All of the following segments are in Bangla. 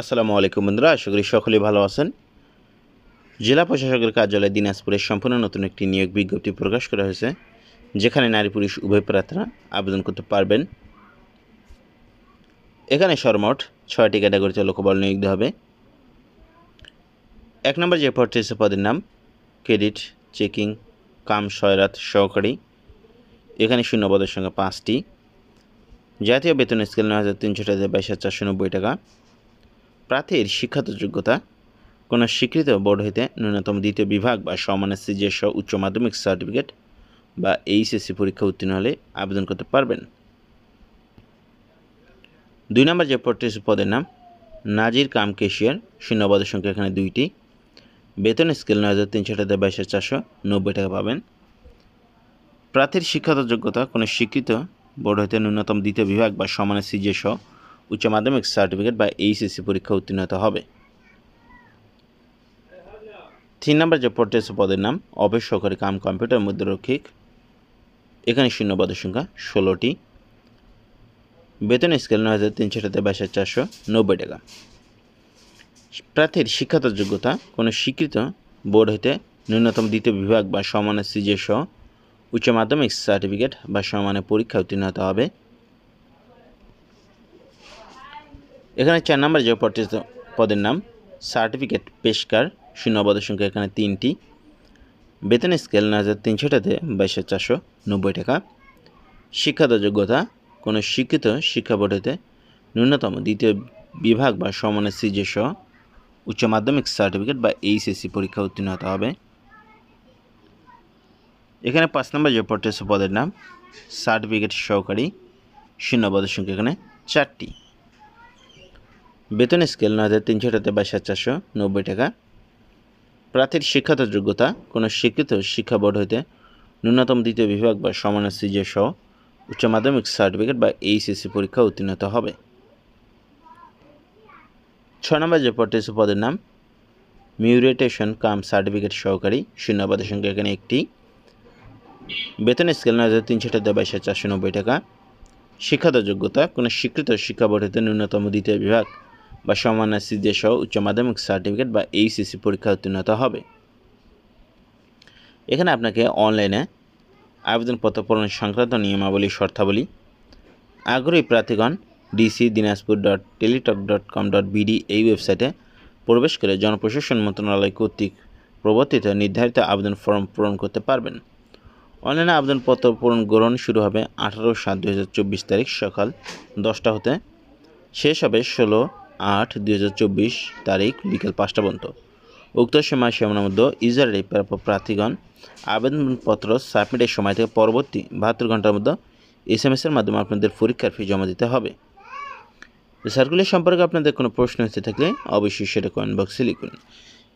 আসসালামু আলাইকুম বন্ধুরা, আশা করি সকলেই ভালো আছেন। জেলা প্রশাসকের কার্যালয় দিনাজপুরের সম্পূর্ণ নতুন একটি নিয়োগ বিজ্ঞপ্তি প্রকাশ করা হয়েছে, যেখানে নারী পুরুষ উভয় প্রার্থীরা আবেদন করতে পারবেন। এখানে সর্বমোট ছয়টি ক্যাটাগরিতে লোকবল নিয়োগ হবে। এক নম্বর যে পদটি পদের নাম ক্রেডিট, চেকিং, কাম, সয়রাত, সহকারী। এখানে শূন্য পদের সংখ্যা পাঁচটি। জাতীয় বেতন স্কেল নয় হাজার তিনশো টাকা বাইশ হাজার চারশো নব্বই টাকা। প্রার্থীর শিক্ষাগত যোগ্যতা, কোনো স্বীকৃত বোর্ড হইতে ন্যূনতম দ্বিতীয় বিভাগ বা সমানের সিজিএস উচ্চ মাধ্যমিক সার্টিফিকেট বা এইচএসসি পরীক্ষা উত্তীর্ণ হলে আবেদন করতে পারবেন। দুই নম্বর যে পদটি পদের নাম নাজির কাম কেশিয়ার শূন্য পদের সংখ্যা এখানে দুইটি। বেতন স্কেল নয় হাজার তিনশো টাকা বাইশ হাজার চারশো নব্বই টাকা পাবেন। প্রার্থীর শিক্ষাগত যোগ্যতা, কোনো স্বীকৃত বোর্ড হইতে ন্যূনতম দ্বিতীয় বিভাগ বা সমানের সিজিএস উচ্চ মাধ্যমিক সার্টিফিকেট বা এইচএসসি পরীক্ষা উত্তীর্ণ হতে হবে। তিন নম্বর যে পদটি পদের নাম, অফিস সহকারী কাম কম্পিউটার মুদ্রারক্ষিক এখানে শূন্য পদের সংখ্যা ষোলোটি। বেতন স্কেল নয় হাজার তিনশো টাকা বাইশ হাজার চারশো নব্বই টাকা। প্রার্থীর শিক্ষাগত যোগ্যতা, কোনো স্বীকৃত বোর্ড হইতে ন্যূনতম দ্বিতীয় বিভাগ বা সমানের সিজে সহ উচ্চ মাধ্যমিক সার্টিফিকেট বা সমানের পরীক্ষা উত্তীর্ণ হতে হবে। এখানে চার নম্বর যে পদটি পদের নাম, সার্টিফিকেট পেশকার, শূন্য পদের সংখ্যা এখানে তিনটি। বেতন স্কেল নয় হাজার তিনশো টাকাতে বাইশ চারশো নব্বই টাকা। শিক্ষাগত যোগ্যতা, কোনো শিক্ষিত শিক্ষা বোর্ড হতে ন্যূনতম দ্বিতীয় বিভাগ বা সমানের সিজে সহ উচ্চ মাধ্যমিক সার্টিফিকেট বা এইচএসসি পরীক্ষা উত্তীর্ণ হতে হবে। এখানে পাঁচ নম্বর যে পদের নাম, সার্টিফিকেট সহকারী, শূন্য পদের সংখ্যা এখানে চারটি। বেতন স্কেল নয় হাজার তিনশো টাকা বাইশ হাজার চারশো নব্বই টাকা। প্রার্থীর শিক্ষাগত যোগ্যতা, কোনো শিক্ষিত শিক্ষা বোর্ড হইতে ন্যূনতম দ্বিতীয় বিভাগ বা সমানের সিজে সহ উচ্চ মাধ্যমিক সার্টিফিকেট বা এইচএসসি পরীক্ষা উত্তীর্ণ হবে। ছয় নম্বর যে আছে, পদের নাম মিউরেটেশন কাম সার্টিফিকেট সহকারী, শূন্য পদের সংখ্যা এখানে একটি। বেতন স্কেল নয় হাজার তিনশো টাকা বাইশ হাজার চারশো নব্বই টাকা। শিক্ষাগত যোগ্যতা, কোনো স্বীকৃত শিক্ষা বোর্ড হতে ন্যূনতম দ্বিতীয় বিভাগ বা সমান্য সিজে সহ উচ্চ মাধ্যমিক সার্টিফিকেট বা এইচএসসি পরীক্ষা উত্তীর্ণ হতে হবে। এখানে আপনাকে অনলাইনে আবেদনপত্র পূরণ সংক্রান্ত নিয়মাবলী, শর্তাবলী, আগ্রহী প্রার্থীগণ DC Dinajpur dot Teletalk dot com dot BD এই ওয়েবসাইটে প্রবেশ করে জনপ্রশাসন মন্ত্রণালয় কর্তৃক প্রবর্তিত নির্ধারিত আবেদন ফর্ম পূরণ করতে পারবেন। অনলাইনে আবেদনপত্র পূরণ গ্রহণ শুরু হবে আঠারো সাত দু তারিখ সকাল দশটা হতে। শেষ হবে ষোলো আট দু হাজার চব্বিশ তারিখ বিকেল পাঁচটা পর্যন্ত। উক্ত সময় সীমানার মধ্যে প্রাপ্য প্রার্থীগণ আবেদনপত্র সাবমিটের সময় থেকে পরবর্তী বাহাত্তর ঘণ্টার মধ্যে এস এম এসের মাধ্যমে আপনাদের পরীক্ষার ফি জমা দিতে হবে। সার্কুলার সম্পর্কে আপনাদের কোনো প্রশ্ন হতে থাকলে অবশ্যই সেটা কমেন্ট বক্সে লিখুন।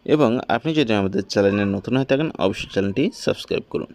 এবং আপনি যদি আমাদের চ্যানেলে নতুন হয়ে থাকেন, অবশ্যই চ্যানেলটি সাবস্ক্রাইব করুন।